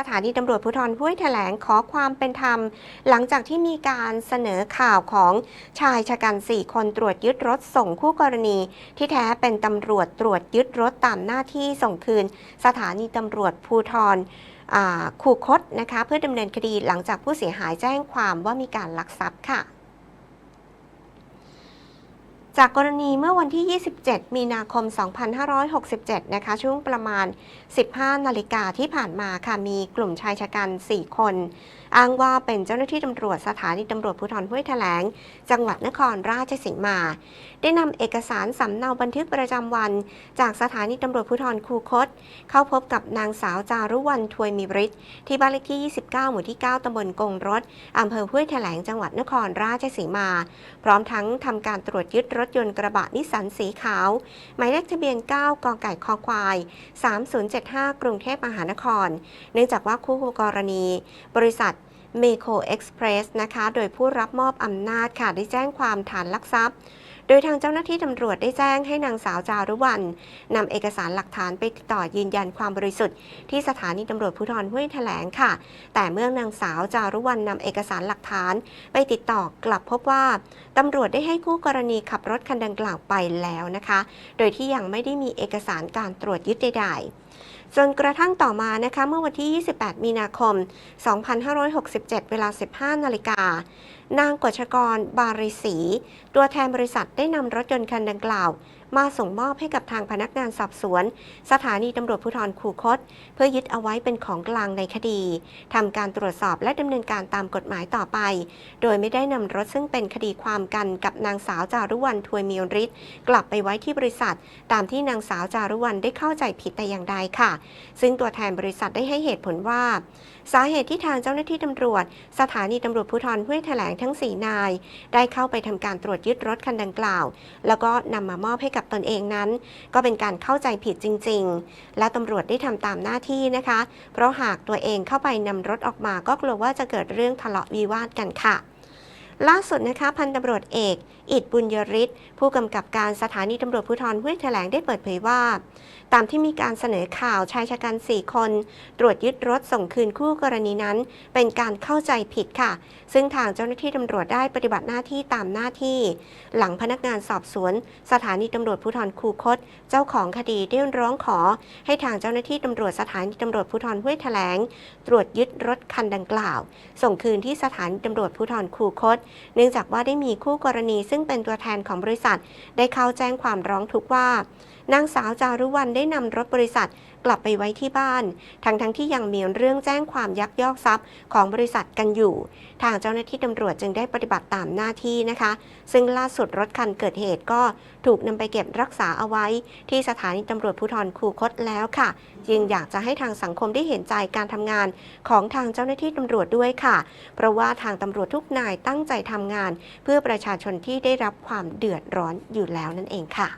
สถานีตำรวจภูธรห้วยแถลงขอความเป็นธรรม หลังจากที่มีการเสนอข่าวของชายชะกัน 4 คนตรวจยึดรถส่งคู่กรณี ที่แท้เป็นตำรวจตรวจยึดรถตามหน้าที่ส่งคืน สถานีตำรวจภูธรอ่คูคตนะคะ เพื่อดำเนินคดีหลังจากผู้เสียหายแจ้งความว่ามีการลักทรัพย์ค่ะ จากกรณีเมื่อวันที่ 27 มีนาคม 2567 นะคะ ช่วงประมาณ 15 นาฬิกาที่ผ่านมาค่ะ มีกลุ่มชายชะกัน 4 คน อ้างว่าเป็นเจ้าหน้าที่ตำรวจสถานีตำรวจภูธรห้วยแถลง จังหวัดนครราชสีมา ได้นำเอกสารสำเนาบันทึกประจำวัน จากสถานีตำรวจภูธรคูคต เข้าพบกับนางสาวจารุวรรณทวยมีฤทธิ์ที่บ้านเลขที่ 29 หมู่ที่ 9ตำบลกงรถอำเภอห้วยแถลง จังหวัดนครราชสีมา พร้อมทั้งทำการตรวจยึดรถยนต์กระบะนิสสันสีขาว หมายเลขทะเบียน 9 กไก่คอควาย 3075 กรุงเทพมหานคร เนื่องจากว่าคู่กรณี บริษัทเมโคเอ็กซ์เพรสนะคะ โดยผู้รับมอบอำนาจค่ะได้แจ้งความฐานลักทรัพย์ ดยทางเจ้าหน้าที่ตำรวจได้แจ้งให้นางสาวจารุวรรณนำเอกสารหลักฐานไปติดต่อยืนยันความบริสุทธิ์ที่สถานีตำรวจภูธรห้วยแถลงค่ะ แต่เมื่อนางสาวจารุวรรณนำเอกสารหลักฐาน ไปติดต่อกลับพบว่าตำรวจได้ให้คู่กรณีขับรถคันดังกล่าวไปแล้วนะคะ โดยที่ยังไม่ได้มีเอกสารการตรวจยึดใดๆจนกระทั่งต่อมานะคะเมื่อวันที่ 28 มีนาคม 2567 เวลา 15 นาฬิกา นางกฤชกร บาริศีตัวแทนบริษัทได้นำรถยนต์คันดังกล่าว มาส่งมอบให้กับทางพนักงานสอบสวน สถานีตำรวจภูธรคูคต เพื่อยึดเอาไว้เป็นของกลางในคดีทำการตรวจสอบและดำเนินการตามกฎหมายต่อไป โดยไม่ได้นำรถซึ่งเป็นคดีความกันกับนางสาวจารุวรรณทวยมีฤทธิ์กลับไปไว้ที่บริษัท ตามที่นางสาวจารุวรรณได้เข้าใจผิดแต่อย่างใดค่ะ ซึ่งตัวแทนบริษัทได้ให้เหตุผลว่า สาเหตุที่ทางเจ้าหน้าที่ตำรวจ สถานีตำรวจภูธรห้วยแถลงทั้ง 4 นาย ได้เข้าไปทำการตรวจยึดรถคันดังกล่าว แล้วก็นำมามอบให้กับตนเองนั้น ก็เป็นการเข้าใจผิดจริง ๆ และตำรวจได้ทำตามหน้าที่นะคะ เพราะหากตัวเองเข้าไปนำรถออกมาก็กลัวว่าจะเกิดเรื่องทะเลาะวิวาทกันค่ะ ล่าสุดนะคะพันตำรวจเอก อิดบุญยริศผู้กำกับการสถานีตำรวจภูธรห้วยแถลงได้เปิดเผยว่า ตามที่มีการเสนอข่าวชายชะกัน 4 คน ตรวจยึดรถส่งคืนคู่กรณีนั้น เป็นการเข้าใจผิดค่ะ ซึ่งทางเจ้าหน้าที่ตำรวจได้ปฏิบัติหน้าที่ตามหน้าที่ หลังพนักงานสอบสวน สถานีตำรวจภูธรคูคต เจ้าของคดีได้ร้องขอ ให้ทางเจ้าหน้าที่ตำรวจสถานีตำรวจภูธรห้วยแถลง ตรวจยึดรถคันดังกล่าว ส่งคืนที่สถานีตำรวจภูธรคูคตเนื่องจากว่าได้มีคู่กรณีซึ่งเป็นตัวแทนของบริษัท ได้เข้าแจ้งความร้องทุกข์ว่านางสาวจารุวรรณได้นำรถบริษัทกลับไปไว้ที่บ้าน ทั้งทั้งๆที่ยังมีเรื่องแจ้งความยักยอกทรัพย์ของบริษัทกันอยู่ ทางเจ้าหน้าที่ตำรวจจึงได้ปฏิบัติตามหน้าที่นะคะ ซึ่งล่าสุดรถคันเกิดเหตุก็ถูกนำไปเก็บรักษาเอาไว้ ที่สถานีตำรวจภูธรคูคตแล้วค่ะ จึงอยากจะให้ทางสังคมได้เห็นใจการทำงานของทางเจ้าหน้าที่ตำรวจด้วยค่ะ เพราะว่าทางตำรวจทุกนายตั้งใจทำงาน เพื่อประชาชนที่ได้รับความเดือดร้อนอยู่แล้วนั่นเองค่ะ